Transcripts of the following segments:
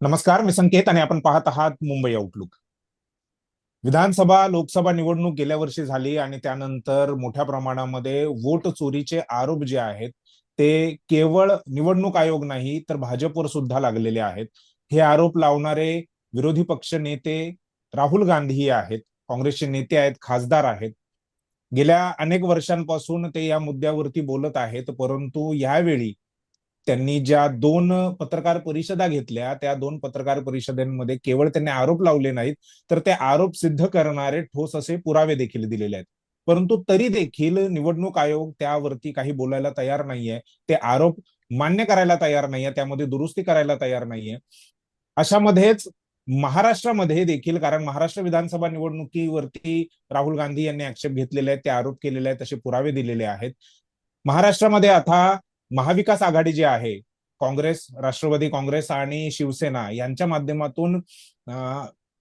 नमस्कार मी संकेत आणि आपण पाहत आहात मुंबई आउटलुक विधानसभा लोकसभा निवडणूक गेल्या वर्षी झाली आणि त्यानंतर मोठ्या प्रमाणामध्ये वोट चोरीचे आरोप जे आहेत ते केवळ निवडणूक आयोग नाही तर भाजपवर सुद्धा लागलेले आहेत. हे आरोप लावणारे विरोधी पक्ष नेते राहुल गांधी आहेत काँग्रेसचे नेते आहेत खासदार आहेत. गेल्या अनेक वर्षांपासून ते या मुद्द्यावरती बोलत आहेत परंतु यावेळी त्यांनी ज्या दोन पत्रकार परिषदा घेतल्या त्या दोन पत्रकार परिषदांमध्ये केवळ त्यांनी आरोप लावले नाहीत तर ते आरोप सिद्ध करणारे ठोस असे पुरावे देखील दिलेले आहेत. परंतु तरी देखील निवडणूक आयोग त्यावरती काही बोलायला तयार नाहीये. ते आरोप मान्य करायला तयार नाहीये त्यामध्ये दुरुस्ती करायला तयार नाहीये. अशामध्येच महाराष्ट्रामध्ये देखील कारण महाराष्ट्र विधानसभा निवडणुकीवरती राहुल गांधी यांनी आक्षेप घेतलेले आहेत ते आरोप केलेले आहेत तसे पुरावे दिलेले आहेत. महाराष्ट्रामध्ये आता महाविकास आघाडी जी आहे काँग्रेस राष्ट्रवादी काँग्रेस आणि शिवसेना यांच्या माध्यमातून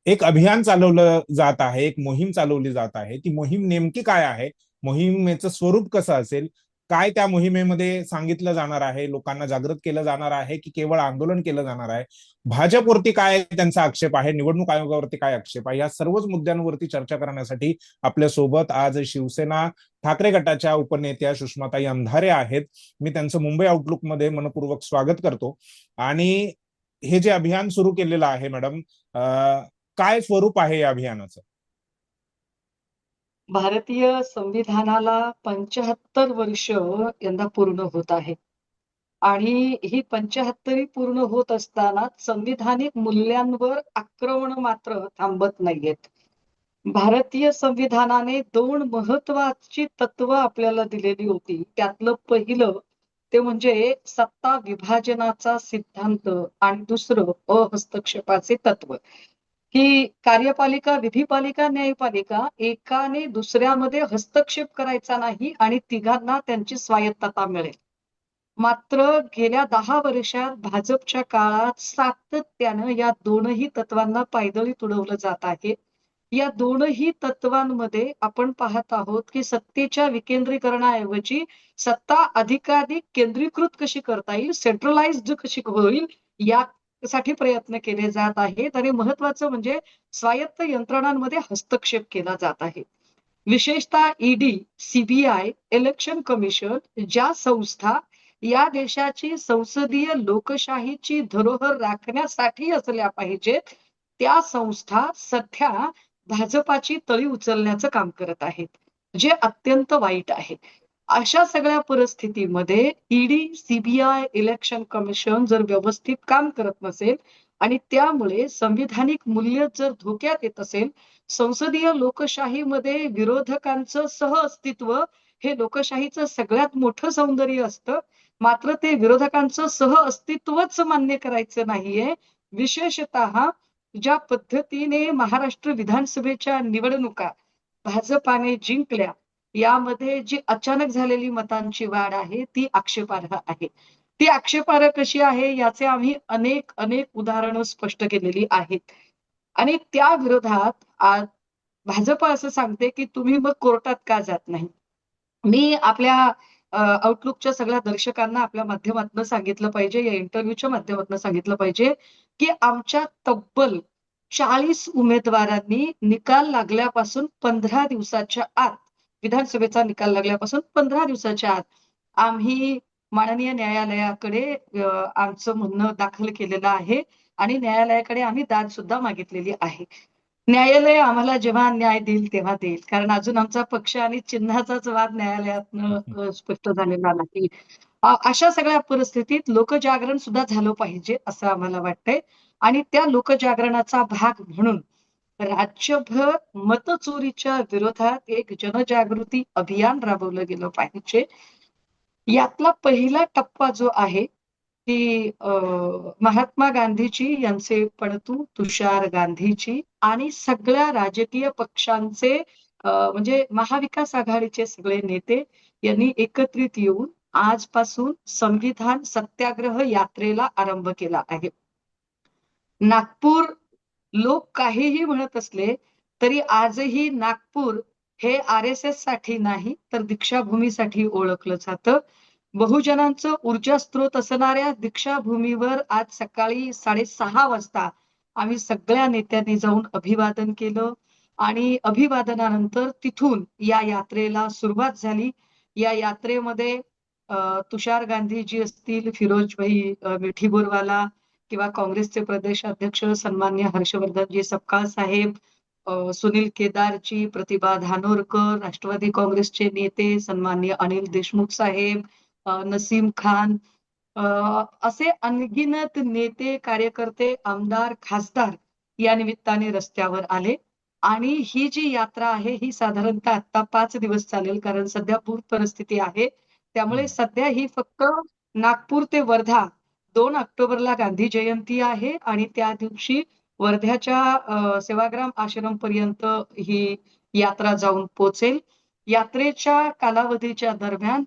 एक अभियान चालवलं जात आहे एक मोहीम चालवली जात आहे. ती मोहीम नेमकी काय आहे? मोहिमेचं स्वरूप कसं असेल? काय त्या मोहिमेमध्ये सांगितलं जाणार आहे? लोकांना जागृत केलं जाणार आहे की केवळ आंदोलन केलं जाणार आहे? भाजपवरती काय त्यांचा आक्षेप आहे? निवडणूक आयोगावरती काय आक्षेप आहे? या सर्वच मुद्द्यांवरती चर्चा करण्यासाठी आपल्यासोबत आज शिवसेना ठाकरे गटाच्या उपनेत्या सुषमाताई अंधारे आहेत. मी त्यांचं मुंबई आउटलुकमध्ये मनपूर्वक स्वागत करतो. आणि हे जे अभियान सुरू केलेलं आहे मॅडम काय स्वरूप आहे या अभियानाचं? भारतीय संविधानाला पंचाहत्तर वर्ष यंदा पूर्ण होत आहे. आणि ही पंचाहत्तरी पूर्ण होत असताना संविधानिक मूल्यांवर आक्रमण मात्र थांबत नाहीयेत. भारतीय संविधानाने दोन महत्वाची तत्व आपल्याला दिलेली होती. त्यातलं पहिलं ते म्हणजे सत्ता विभाजनाचा सिद्धांत आणि दुसरं अहस्तक्षेपाचे तत्व. की कार्यपालिका विधीपालिका न्यायपालिका एकाने दुसऱ्यामध्ये हस्तक्षेप करायचा नाही आणि तिघांना त्यांची स्वायत्तता मिळेल. मात्र गेल्या दहा वर्षात भाजपच्या काळात सातत्यानं या दोनही तत्वांना पायदळी तुडवलं जात आहे. या दोनही तत्वांमध्ये आपण पाहत आहोत की सत्तेच्या विकेंद्रीकरणाऐवजी सत्ता अधिकाधिक केंद्रीकृत कशी करता येईल सेंट्रलाइज्ड कशी होईल या साठी प्रयत्न केले जात आहेत आणि महत्वाचं म्हणजे स्वायत्त यंत्रणांमध्ये हस्तक्षेप केला जात आहे. विशेषतः ईडी सीबीआय इलेक्शन कमिशन ज्या संस्था या देशाची संसदीय लोकशाहीची धरोहर राखण्यासाठी असल्या पाहिजेत त्या संस्था सध्या भाजपाची तळी उचलण्याचं काम करत आहेत जे अत्यंत वाईट आहे. अशा सगळ्या परिस्थितीमध्ये ईडी सीबीआय इलेक्शन कमिशन जर व्यवस्थित काम करत नसेल आणि त्यामुळे संविधानिक मूल्य जर धोक्यात येत असेल संसदीय लोकशाहीमध्ये विरोधकांचं सह अस्तित्व हे लोकशाहीचं सगळ्यात मोठं सौंदर्य असतं. मात्र ते विरोधकांचं सह अस्तित्वच मान्य करायचं नाहीये. विशेषतः ज्या पद्धतीने महाराष्ट्र विधानसभेच्या निवडणुका भाजपाने जिंकल्या यामध्ये जी अचानक झालेली मतांची वाढ आहे ती आक्षेपार्ह आहे. ती आक्षेपार्ह कशी आहे याचे आम्ही अनेक अनेक उदाहरणं स्पष्ट केलेली आहेत. आणि त्या विरोधात आज भाजप असं सांगते की तुम्ही मग कोर्टात का जात नाही? मी आपल्या आउटलुकच्या सगळ्या दर्शकांना आपल्या माध्यमातून सांगितलं पाहिजे या इंटरव्ह्यूच्या माध्यमातून सांगितलं पाहिजे की आमच्या तब्बल चाळीस उमेदवारांनी निकाल लागल्यापासून पंधरा दिवसाच्या आत विधानसभेचा निकाल लागल्यापासून पंधरा दिवसाच्या आत आम्ही माननीय न्यायालयाकडे आमचं म्हणणं दाखल केलेलं आहे आणि न्यायालयाकडे आम्ही दाद सुद्धा मागितलेली आहे. न्यायालय आम्हाला जेव्हा न्याय देईल तेव्हा देईल. कारण अजून आमचा पक्ष आणि चिन्हाचाच वाद न्यायालयात स्पष्ट झालेला नाही. अशा सगळ्या परिस्थितीत लोकजागरण सुद्धा झालं पाहिजे असं आम्हाला वाटतंय. आणि त्या लोकजागरणाचा भाग म्हणून राज्यभर मतचोरीच्या विरोधात एक जनजागृती अभियान राबवलं गेलं पाहिजे. यातला पहिला टप्पा जो आहे की महात्मा गांधीजी यांचे पणतू तुषार गांधीजी आणि सगळ्या राजकीय पक्षांचे म्हणजे महाविकास आघाडीचे सगळे नेते यांनी एकत्रित येऊन आजपासून संविधान सत्याग्रह यात्रेला आरंभ केला आहे. नागपूर लोक काहीही म्हणत असले तरी आजही नागपूर हे आर एस एससाठी नाही तर दीक्षाभूमीसाठी ओळखलं जातं. बहुजनांचं ऊर्जा स्त्रोत असणाऱ्या दीक्षाभूमीवर आज सकाळी साडेसहा वाजता आम्ही सगळ्या नेत्यांनी जाऊन अभिवादन केलं. आणि अभिवादनानंतर तिथून या यात्रेला सुरुवात झाली. या यात्रेमध्ये तुषार गांधीजी असतील फिरोजभाई मिठी बोरवाला किंवा काँग्रेसचे प्रदेश अध्यक्ष सन्मान्य हर्षवर्धनजी सपकाळ साहेब सुनील केदारजी प्रतिभा धानोरकर राष्ट्रवादी काँग्रेसचे नेते सन्मान्य अनिल देशमुख साहेब नसीम खान असे अनगिनत नेते कार्यकर्ते आमदार खासदार या निमित्ताने रस्त्यावर आले आणि ही जी यात्रा आहे ही साधारणतः आता पाच दिवस चालेल कारण सध्या पूर परिस्थिती आहे त्यामुळे. सध्या ही फक्त नागपूर ते वर्धा दोन ऑक्टोबरला गांधी जयंती आहे आणि त्या दिवशी वर्ध्याच्या सेवाग्राम आश्रम पर्यंत ही यात्रा जाऊन पोहोचेल यात्रेच्या कालावधीच्या दरम्यान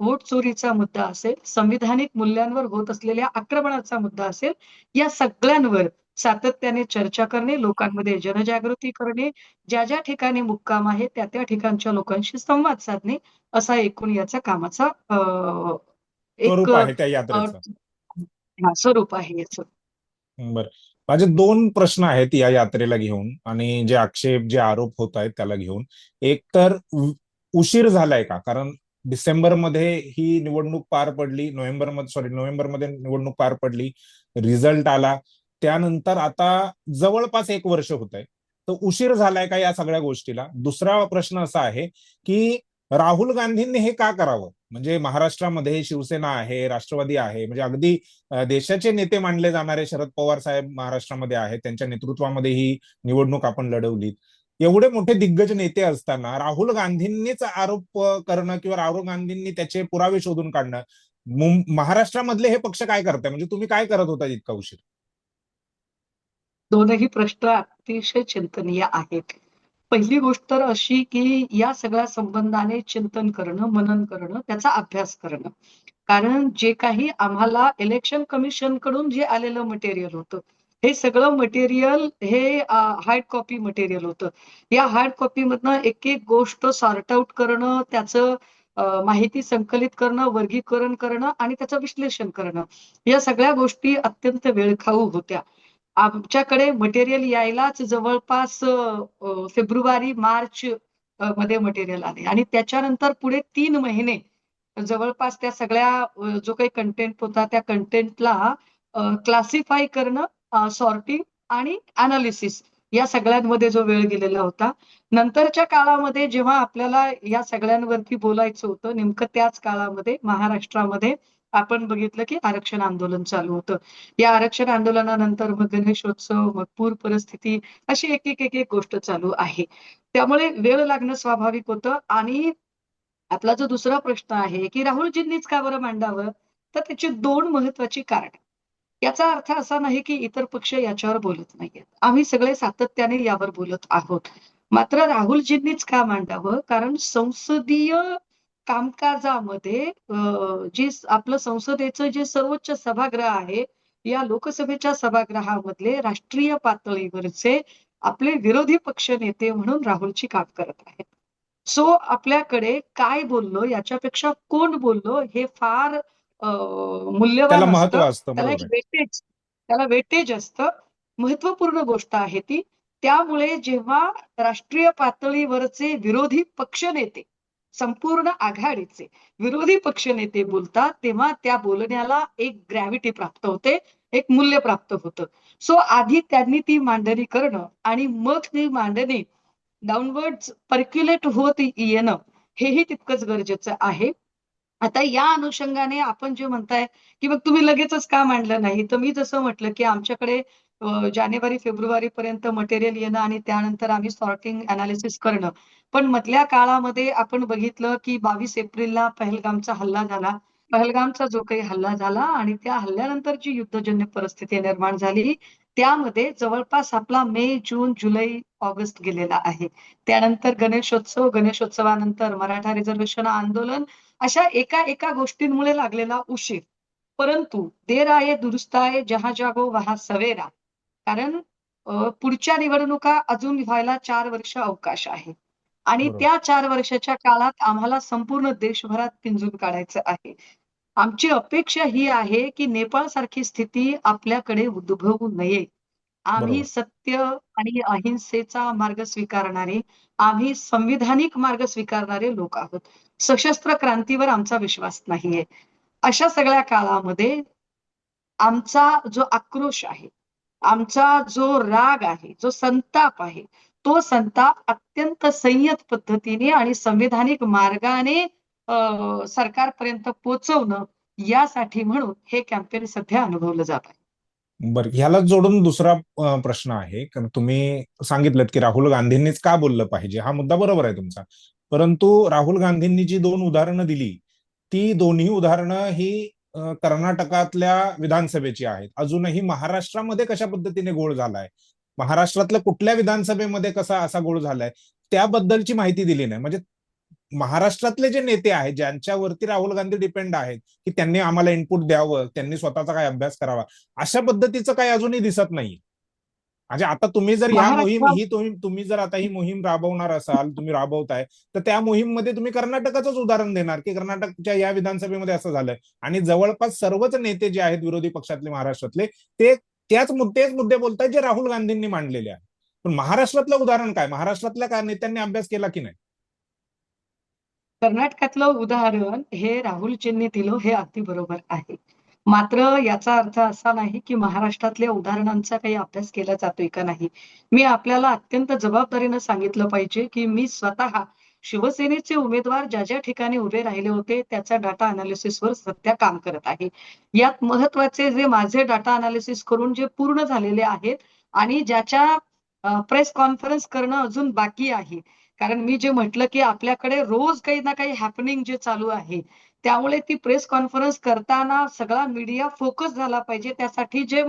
वोट चोरीचा मुद्दा असेल संविधानिक मूल्यांवर होत असलेल्या आक्रमणाचा मुद्दा असेल या सगळ्यांवर सातत्याने चर्चा करणे लोकांमध्ये जनजागृती करणे ज्या ज्या ठिकाणी मुक्काम आहे त्या त्या ठिकाणच्या लोकांशी संवाद साधणे असा एकूण याचा कामाचा एक आहे त्या अ, यात्रेचं हा, स्वरूप आहे याचं. बर. माझे दोन प्रश्न आहेत या यात्रेला घेऊन आणि जे आक्षेप जे आरोप होत आहेत त्याला घेऊन. एक तर उशीर झालाय का? कारण डिसेंबरमध्ये ही निवडणूक पार पडली नोव्हेंबरमध्ये सॉरी नोव्हेंबरमध्ये निवडणूक पार पडली रिझल्ट आला. त्यानंतर आता जवळपास एक वर्ष होत आहे तर उशीर झालाय का या सगळ्या गोष्टीला? दुसरा प्रश्न असा आहे की राहुल गांधींनी हे का करावं? म्हणजे महाराष्ट्रामध्ये शिवसेना आहे राष्ट्रवादी आहे म्हणजे अगदी देशाचे नेते मानले जाणारे शरद पवार साहेब महाराष्ट्रामध्ये आहेत त्यांच्या नेतृत्वामध्ये ही निवडणूक आपण लढवली. एवढे मोठे दिग्गज नेते असताना राहुल गांधींनीच आरोप करणं किंवा राहुल गांधींनी त्याचे पुरावे शोधून काढणं महाराष्ट्रामधले हे पक्ष काय करताय? म्हणजे तुम्ही काय करत होता इतका उशीर? दोनही प्रश्न अतिशय चिंतनीय आहेत. पहिली गोष्ट तर अशी की या सगळ्या संबंधाने चिंतन करणं मनन करणं त्याचा अभ्यास करणं. कारण जे काही आम्हाला इलेक्शन कमिशनकडून जे आलेलं मटेरियल होतं हे सगळं मटेरियल हे हार्ड कॉपी मटेरियल होतं. या हार्ड कॉपी मधनं एक एक गोष्ट सॉर्ट आउट करणं त्याचं माहिती संकलित करणं वर्गीकरण करणं आणि त्याचं विश्लेषण करणं. या सगळ्या गोष्टी अत्यंत वेळखाऊ होत्या. आमच्याकडे मटेरियल यायलाच जवळपास फेब्रुवारी मार्च मध्ये मटेरियल आले. आणि त्याच्यानंतर पुढे तीन महिने जवळपास त्या सगळ्या जो काही कंटेंट होता त्या कंटेंटला क्लासिफाय करणं सॉर्टिंग आणि अनालिसिस या सगळ्यांमध्ये जो वेळ गेलेला होता. नंतरच्या काळामध्ये जेव्हा आपल्याला या सगळ्यांवरती बोलायचं होतं नेमकं त्याच काळामध्ये महाराष्ट्रामध्ये आपण बघितलं की आरक्षण आंदोलन चालू होतं. या आरक्षण आंदोलनानंतर मग गणेशोत्सव मग पूर परिस्थिती अशी एक एक एक एक गोष्ट चालू आहे. त्यामुळे वेळ लागणं स्वाभाविक होतं आणि आपला जो दुसरा प्रश्न आहे की राहुलजींनीच का बरं मांडावं? तर त्याची दोन महत्वाची कारण. याचा अर्थ असा नाही की इतर पक्ष याच्यावर बोलत नाहीयेत. आम्ही सगळे सातत्याने यावर बोलत आहोत. मात्र राहुलजींनीच का मांडावं? कारण संसदीय कामकाजामध्ये जे आपलं संसदेचं जे सर्वोच्च सभागृह आहे या लोकसभेच्या सभागृहामधले राष्ट्रीय पातळीवरचे आपले विरोधी पक्ष नेते म्हणून राहुलची काम करत आहेत. सो आपल्याकडे काय बोललो याच्यापेक्षा कोण बोललो हे फार मूल्यवान त्याला एक वेटेज त्याला वेटेज असतं. महत्त्वपूर्ण गोष्ट आहे ती. त्यामुळे जेव्हा राष्ट्रीय पातळीवरचे विरोधी पक्षनेते संपूर्ण आघाडीचे. विरोधी पक्षनेते बोलतात तेव्हा त्या बोलण्याला एक ग्रॅव्हिटी प्राप्त होते एक मूल्य प्राप्त होतं. सो आधी त्यांनी ती मांडणी करणं आणि मग ती मांडणी डाऊनवर्ड पर्क्युलेट होत येणं हेही तितकंच गरजेचं आहे. आता या अनुषंगाने आपण जे म्हणताय की मग तुम्ही लगेचच का मांडलं नाही? तर मी जसं म्हटलं की आमच्याकडे जानेवारी फेब्रुवारी पर्यंत मटेरियल येणं आणि त्यानंतर आम्ही सॉर्टिंग अनालिसिस करणं. पण मधल्या काळामध्ये आपण बघितलं की बावीस एप्रिलला पहलगामचा हल्ला झाला. पहलगामचा जो काही हल्ला झाला आणि त्या हल्ल्यानंतर जी युद्धजन्य परिस्थिती निर्माण झाली त्यामध्ये जवळपास आपला मे जून जुलै ऑगस्ट गेलेला आहे. त्यानंतर गणेशोत्सव गणेशोत्सवानंतर मराठा रिझर्वेशन आंदोलन अशा एका एका गोष्टींमुळे लागलेला उशीर. परंतु देर आहे दुरुस्त आहे जहा जागो वहा सवेरा. कारण पुढच्या निवडणुका अजून व्हायला चार वर्ष अवकाश आहे. आणि त्या चार वर्षाच्या काळात आम्हाला संपूर्ण देशभरात पिंजून काढायचं आहे. आमची अपेक्षा ही आहे की नेपाळ सारखी स्थिती आपल्याकडे उद्भवू नये. आम्ही. सत्य आणि अहिंसेचा मार्ग स्वीकारणारे आम्ही संविधानिक मार्ग स्वीकारणारे लोक आहोत. सशस्त्र क्रांतीवर आमचा विश्वास नाहीये. अशा सगळ्या काळामध्ये आमचा जो आक्रोश आहे आमचा जो राग आहे जो संताप आहे तो संताप अत्यंत संयत पद्धतीने आणि संविधानिक मार्गाने सरकारपर्यंत पोहोचवणं यासाठी म्हणून हे कॅम्पेन सध्या अनुभवलं जात आहे. बर ह्याला जोडून दुसरा प्रश्न आहे. कारण तुम्ही सांगितलं की राहुल गांधींनीच का बोललं पाहिजे? हा मुद्दा बरोबर आहे तुमचा. परंतु राहुल गांधींनी जी दोन उदाहरणं दिली ती दोन्ही उदाहरणं ही कर्नाटकातल्या विधानसभेची आहेत. अजूनही महाराष्ट्रामध्ये कशा पद्धतीने गोळ झालाय? महाराष्ट्रातल्या कुठल्या विधानसभेमध्ये कसा असा गोळ झालाय? त्याबद्दलची माहिती दिली नाही. म्हणजे महाराष्ट्रातले जे नेते आहेत ज्यांच्यावरती राहुल गांधी डिपेंड आहेत की त्यांनी आम्हाला इनपुट द्यावं त्यांनी स्वतःचा काय अभ्यास करावा अशा पद्धतीचं काही अजूनही दिसत नाही म्हणजे आता तुम्ही जर या मोहीम ही तुम्ही तुम्ही जर आता ही मोहीम राबवणार असाल तुम्ही राबवताय तर त्या मोहीममध्ये तुम्ही कर्नाटकाचंच उदाहरण देणार की कर्नाटकच्या या विधानसभेमध्ये असं झालंय. आणि जवळपास सर्वच नेते जे आहेत विरोधी पक्षातले महाराष्ट्रातले ते त्याच मुद्देच मुद्दे बोलतायत जे राहुल गांधींनी मांडलेले आहेत. पण महाराष्ट्रातलं उदाहरण काय? महाराष्ट्रातल्या का नेत्यांनी अभ्यास केला की नाही? कर्नाटकातलं उदाहरण हे राहुलजींनी दिलं हे अगदी बरोबर आहे. मात्र याचा अर्थ असा नाही की महाराष्ट्रातल्या उदाहरणांचा काही अभ्यास केला जातोय का नाही. मी आपल्याला अत्यंत जबाबदारीनं सांगितलं पाहिजे की मी स्वतः शिवसेनेचे उमेदवार ज्या ज्या ठिकाणी उभे राहिले होते त्याच्या डाटा अनालिसिसवर सध्या काम करत आहे. यात महत्त्वाचे जे माझे डाटा अनालिसिस करून जे पूर्ण झालेले आहेत आणि ज्याच्या प्रेस कॉन्फरन्स करणं अजून बाकी आहे. कारण मी जे म्हटलं की आपल्याकडे रोज काही ना काही हॅपनिंग जे चालू आहे त्यामुळे ती प्रेस कॉन्फरन्स करताना सगळा मीडिया फोकस झाला पाहिजे. त्यासाठी जे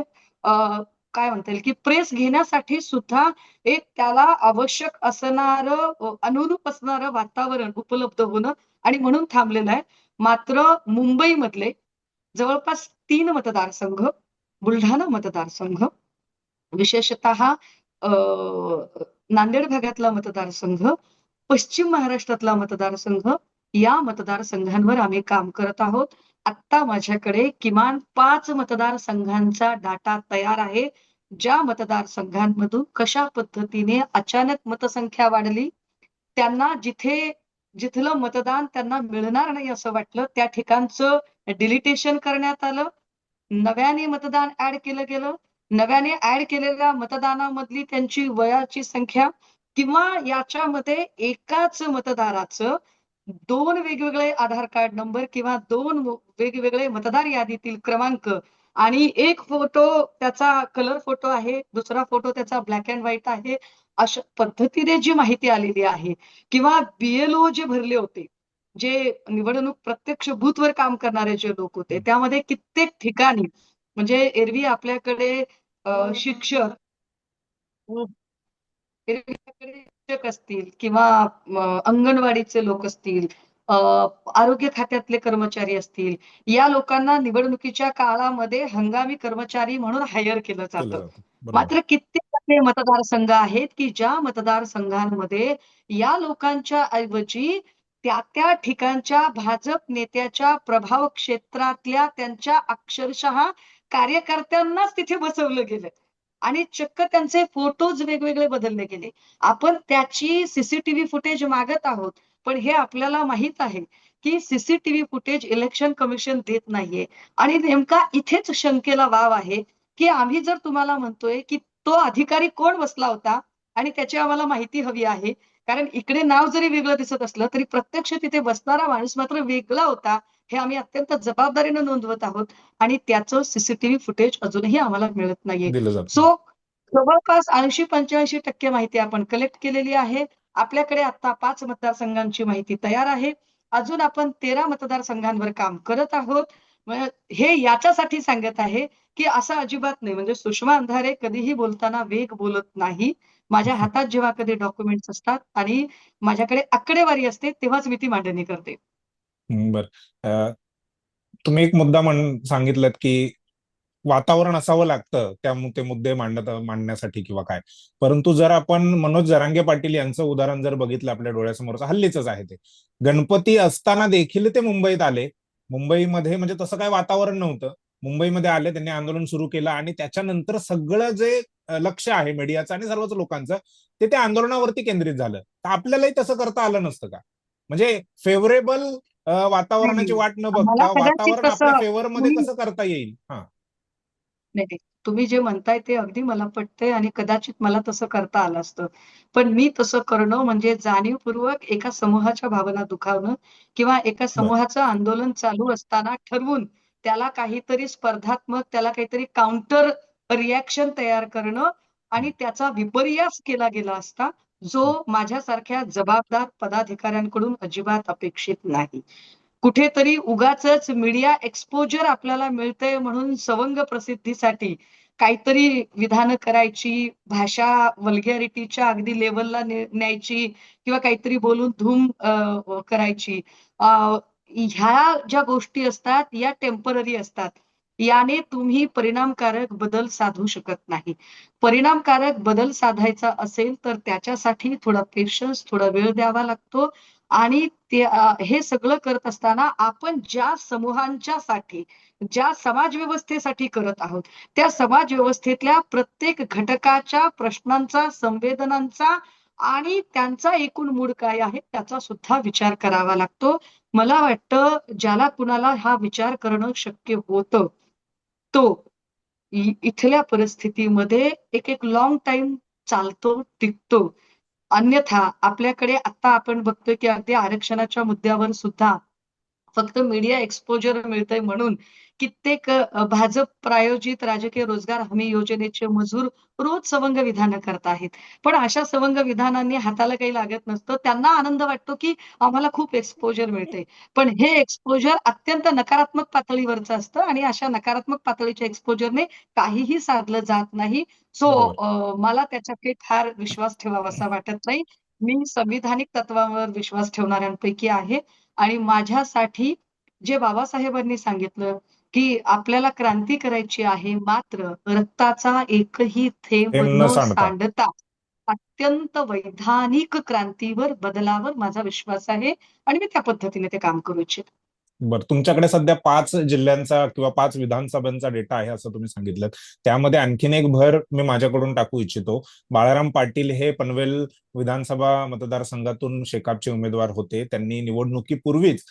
काय म्हणता येईल की प्रेस घेण्यासाठी सुद्धा एक त्याला आवश्यक असणार अनुरूप असणारं वातावरण उपलब्ध होणं आणि म्हणून थांबलेलं आहे. मात्र मुंबईमधले जवळपास तीन मतदारसंघ बुलढाणा मतदारसंघ विशेषतः नांदेड भागातला मतदारसंघ पश्चिम महाराष्ट्रातला मतदारसंघ या मतदारसंघांवर आम्ही काम करत आहोत. आत्ता माझ्याकडे किमान पाच मतदारसंघांचा डाटा तयार आहे. ज्या मतदारसंघांमधून कशा पद्धतीने अचानक मतसंख्या वाढली त्यांना जिथे जिथलं मतदान त्यांना मिळणार नाही असं वाटलं त्या ठिकाणचं डिलिटेशन करण्यात आलं. नव्याने मतदान ऍड केलं गेलं. नव्याने ऍड केलेल्या मतदानामधली त्यांची वयाची संख्या किंवा याच्यामध्ये एकाच मतदाराचं दोन वेगवेगळे आधार कार्ड नंबर किंवा दोन वेगवेगळे मतदार यादीतील क्रमांक आणि एक फोटो त्याचा कलर फोटो आहे दुसरा फोटो त्याचा ब्लॅक अँड व्हाईट आहे अशा पद्धतीने जी माहिती आलेली आहे. किंवा बीएलओ जे भरले होते जे निवडणूक प्रत्यक्ष बूथवर काम करणारे जे लोक होते त्यामध्ये कित्येक ठिकाणी म्हणजे एरवी आपल्याकडे शिक्षक आपल्याकडे शिक्षक असतील किंवा अंगणवाडीचे लोक असतील आरोग्य खात्यातले कर्मचारी असतील या लोकांना निवडणुकीच्या काळामध्ये हंगामी कर्मचारी म्हणून हायर केलं जातं. मात्र कित्येक असे मतदारसंघ आहेत की ज्या मतदारसंघांमध्ये या लोकांच्या ऐवजी त्या त्या ठिकाणच्या भाजप नेत्याच्या प्रभाव क्षेत्रातल्या त्यांच्या अक्षरशः कार्यकर्त्यांनाच तिथे बसवलं गेलं. आणि चक्क त्यांचे फोटोज वेगवेगळे बदलले गेले. आपण त्याची सीसीटीव्ही फुटेज मागत आहोत पण हे आपल्याला माहीत आहे की सीसीटीव्ही फुटेज इलेक्शन कमिशन देत नाहीये. आणि नेमका इथेच शंकेला वाव आहे की आम्ही जर तुम्हाला म्हणतोय की तो अधिकारी कोण बसला होता आणि त्याची आम्हाला माहिती हवी आहे कारण इकडे नाव जरी वेगळं दिसत असलं तरी प्रत्यक्ष तिथे बसणारा माणूस मात्र वेगळा होता. हे आम्ही अत्यंत जबाबदारीनं नोंदवत आहोत आणि त्याचं सीसीटीव्ही फुटेज अजूनही आम्हाला मिळत नाहीये. सो जवळपास ऐंशी पंच्याऐंशी टक्के माहिती आपण कलेक्ट केलेली आहे. आपल्याकडे आता पाच मतदारसंघांची माहिती तयार आहे. अजून आपण तेरा मतदारसंघांवर काम करत आहोत. हे याच्यासाठी सांगत आहे की असं अजिबात नाही. म्हणजे सुषमा अंधारे कधीही बोलताना वेग बोलत नाही. माझ्या हातात जेव्हा कधी डॉक्युमेंट्स असतात आणि माझ्याकडे आकडेवारी असते तेव्हाच मी ती मांडणी करते. बर. तुम्ही एक मुद्दा म्हण सांगितलं की वातावरण असावं लागतं त्या ते मुद्दे मांडत मांडण्यासाठी किंवा काय. परंतु जर आपण मनोज जरांगे पाटील यांचं उदाहरण जर बघितलं आपल्या डोळ्यासमोर हल्लीच आहे ते. गणपती असताना देखील ते मुंबईत आले. मुंबईमध्ये म्हणजे तसं काय वातावरण नव्हतं. मुंबईमध्ये आले त्यांनी आंदोलन सुरू केलं आणि त्याच्यानंतर सगळं जे लक्ष आहे मीडियाचं आणि सर्वच लोकांचं ते त्या आंदोलनावरती केंद्रित झालं. तर आपल्यालाही तसं करता आलं नसतं का? म्हणजे फेवरेबल वातावरणाची वाट न बघता वातावरण आपल्या फेवर मध्ये कसं करता येईल? हा. नाही. तुम्ही जे म्हणताय ते अगदी मला पटतंय आणि कदाचित मला तसं करता आलं असतं. पण मी तसं करणं म्हणजे जाणीवपूर्वक एका समूहाच्या भावना दुखावणं किंवा एका समूहाचं आंदोलन चालू असताना ठरवून त्याला काहीतरी स्पर्धात्मक त्याला काहीतरी काउंटर रिॲक्शन तयार करणं आणि त्याचा विपर्यास केला गेला असता जो माझ्यासारख्या जबाबदार पदाधिकाऱ्यांकडून अजिबात अपेक्षित नाही. कुठेतरी उगाचच मीडिया एक्सपोजर आपल्याला मिळतंय म्हणून सवंग प्रसिद्धीसाठी काहीतरी विधानं करायची भाषा वल्गॅरिटीच्या अगदी लेवलला न्यायची किंवा काहीतरी बोलून धूम करायची. ह्या ज्या गोष्टी असतात या टेंपररी असतात. याने तुम्ही परिणामकारक बदल साधू शकत नाही. परिणामकारक बदल साधायचा असेल तर त्याच्यासाठी थोडा पेशन्स थोडा वेळ द्यावा लागतो. आणि ते हे सगळं करत असताना आपण ज्या समूहांच्या साठी ज्या समाज व्यवस्थेसाठी करत आहोत त्या समाज व्यवस्थेतल्या प्रत्येक घटकाच्या प्रश्नांचा संवेदनांचा आणि त्यांचा एकूण मूड काय आहे त्याचा सुद्धा विचार करावा लागतो. मला वाटतं ज्याला कुणाला हा विचार करणं शक्य होतं. तो इथल्या परिस्थितीमध्ये एक एक लॉंग टाइम चालतो टिकतो. अन्यथा आपल्याकडे आता आपण बघतोय की अगदी आरक्षणाच्या मुद्द्यावर सुद्धा फक्त मीडिया एक्सपोजर मिळतंय म्हणून. कित्येक भाजप प्रायोजित राजकीय रोजगार हमी योजनेचे मजूर रोज सवंग विधानं करत आहेत. पण अशा सवंग विधानांनी हाताला काही लागत नसतं. त्यांना आनंद वाटतो की आम्हाला खूप एक्सपोजर मिळते पण हे एक्सपोजर अत्यंत नकारात्मक पातळीवरचं असतं आणि अशा नकारात्मक पातळीच्या एक्सपोजरने काहीही साधलं जात नाही. सो. मला त्याच्याकडे फार विश्वास ठेवावासा वाटत नाही. मी संविधानिक तत्वावर विश्वास ठेवणाऱ्यांपैकी आहे. आणि माझ्यासाठी जे बाबासाहेबांनी सांगितलं की आपल्याला क्रांती करायची आहे मात्र रक्ताचा एकही थेंब न. सांडता अत्यंत वैधानिक क्रांतीवर बदलावर माझा विश्वास आहे आणि मी त्या पद्धतीने ते काम करू इच्छिते बर तुमच्याकडे सध्या पाच जिल्ह्यांचा किंवा पाच विधानसभांचा डेटा आहे असं तुम्ही सांगितलं. त्यामध्ये आणखीन एक भर मी माझ्याकडून टाकू इच्छितो. बाळाराम पाटील हे पनवेल विधानसभा मतदारसंघातून शेकापचे उमेदवार होते. त्यांनी निवडणुकीपूर्वीच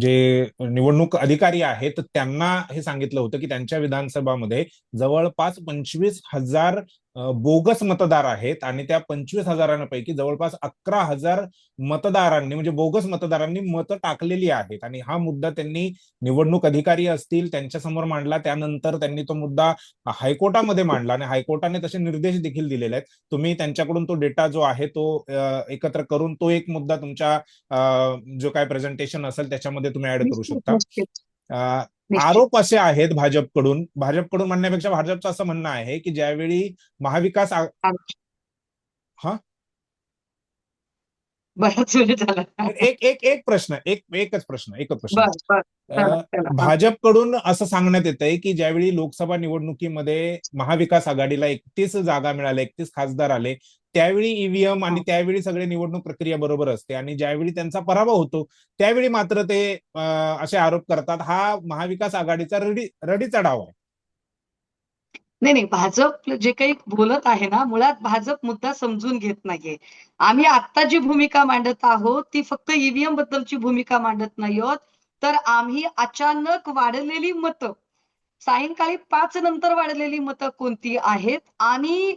जे निवडणूक अधिकारी आहेत त्यांना हे सांगितलं होतं की त्यांच्या विधानसभामध्ये जवळपास पंचवीस हजार बोगस मतदार आहेत आणि त्या पंचवीस हजारांपैकी जवळपास अकरा हजार मतदारांनी म्हणजे बोगस मतदारांनी मतं टाकलेली आहेत. आणि हा मुद्दा त्यांनी निवडणूक अधिकारी असतील त्यांच्यासमोर मांडला. त्यानंतर त्यांनी तो मुद्दा हायकोर्टामध्ये मांडला आणि हायकोर्टाने तसे निर्देश देखील दिलेले आहेत. तुम्ही त्यांच्याकडून तो डेटा जो आहे तो एकत्र करून तो एक मुद्दा तुमच्या जो काय प्रेझेंटेशन असेल त्याच्यामध्ये तुम्ही ऍड करू शकता. आरोप असे आहेत भाजपकडून भाजपकडून म्हणण्यापेक्षा भाजपचं असं म्हणणं आहे की ज्यावेळी महाविकास हा? बराच वेळ झाला एक एक एक प्रश्न एक एकच प्रश्न एकच प्रश्न. भाजपकडून असं सांगण्यात येत आहे की ज्यावेळी लोकसभा निवडणुकीमध्ये महाविकास आघाडीला एकतीस जागा मिळाल्या एकतीस खासदार आले त्यावेळी ईव्हीएम आणि हा. त्यावेळी सगळे निवडणूक प्रक्रिया बरोबर असते आणि ज्यावेळी त्यांचा पराभव होतो त्यावेळी मात्र ते असे आरोप करतात हा महाविकास आघाडीचा रडी रडीचा डाव आहे नाही नाही भाजप जे काही बोलत आहे ना मुळात भाजप मुद्दा समजून घेत नाहीये. आम्ही आता जी भूमिका मांडत आहोत ती फक्त ईव्हीएम बद्दलची भूमिका मांडत नाही आहोत. तर आम्ही अचानक वाढलेली मतं सायंकाळी पाच नंतर वाढलेली मतं कोणती आहेत? आणि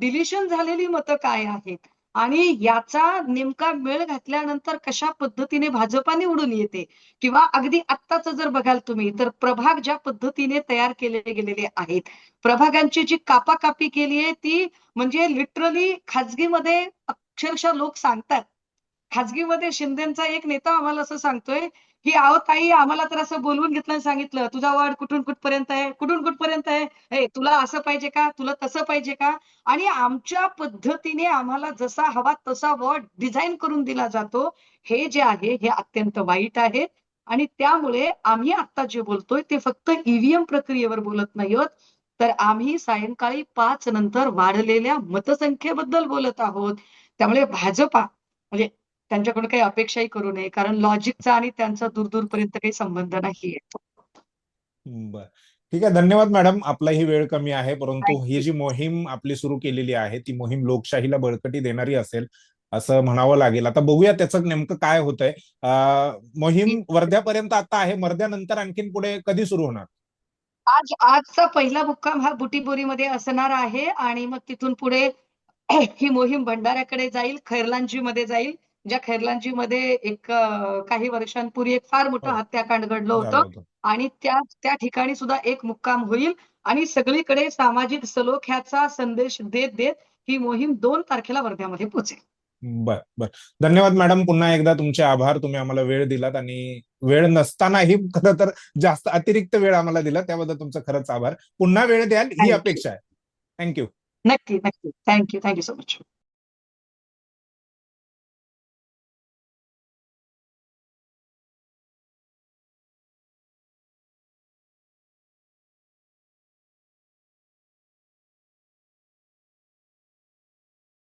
डिलिशन झालेली मतं काय आहेत? आणि याचा नेमका मेळ घातल्यानंतर कशा पद्धतीने भाजपा निवडून येते? किंवा अगदी आत्ताच जर बघाल तुम्ही तर प्रभाग ज्या पद्धतीने तयार केले गेलेले आहेत प्रभागांची जी कापाकापी केली आहे ती म्हणजे लिटरली खाजगीमध्ये अक्षरशः लोक सांगतात. खाजगीमध्ये शिंदेचा एक नेता आम्हाला असं सांगतोय की आहो ताई आम्हाला तर असं बोलवून घेतलं आणि सांगितलं तुझा वाढ कुठून कुठपर्यंत आहे? कुठून कुठपर्यंत आहे? हे तुला असं पाहिजे का? तुला तसं पाहिजे का? आणि आमच्या पद्धतीने आम्हाला जसा हवा तसा वॉर्ड डिझाईन करून दिला जातो हे जे आहे हे अत्यंत वाईट आहे. आणि त्यामुळे आम्ही आता जे बोलतोय ते फक्त ईव्हीएम प्रक्रियेवर बोलत नाही आहोत तर आम्ही सायंकाळी पाच नंतर वाढलेल्या मतसंख्येबद्दल बोलत आहोत. त्यामुळे भाजपा म्हणजे त्यांच्याकडून काही अपेक्षाही करू नये कारण लॉजिकचा आणि त्यांचा दूरदूरपर्यंत काही संबंध नाहीये. बर. ठीक आहे धन्यवाद मॅडम. आपला ही वेळ कमी आहे परंतु ही. जी मोहीम आपली सुरू केलेली आहे ती मोहीम लोकशाहीला बळकटी देणारी असेल असं म्हणावं लागेल. आता बघूया त्याचं नेमकं काय होतंय. मोहीम वर्ध्यापर्यंत आता आहे वर्ध्यानंतर आणखीन पुढे कधी सुरू होणार? आज आजचा पहिला मुक्काम हा बुटीबोरीमध्ये असणार आहे आणि मग तिथून पुढे ही मोहीम भंडाऱ्याकडे जाईल खैरलांजीमध्ये जाईल. ज्या खैरलांजीमध्ये एक काही वर्षांपूर्वी एक फार मोठं हो. हत्याकांड घडलं होतं. आणि त्या त्या ठिकाणी सुद्धा एक मुक्काम होईल आणि सगळीकडे सामाजिक सलोख्याचा संदेश देत देत ही मोहीम दोन तारखेला वर्ध्यामध्ये पोहोचेल. बर बर. धन्यवाद मॅडम. पुन्हा एकदा तुमचे आभार. तुम्ही आम्हाला वेळ दिलात आणि वेळ नसतानाही खरं तर जास्त अतिरिक्त वेळ आम्हाला दिला त्याबद्दल तुमचं खरंच आभार. पुन्हा वेळ द्याल ही. अपेक्षा आहे. थँक्यू नक्की नक्की. Thank you thank you so much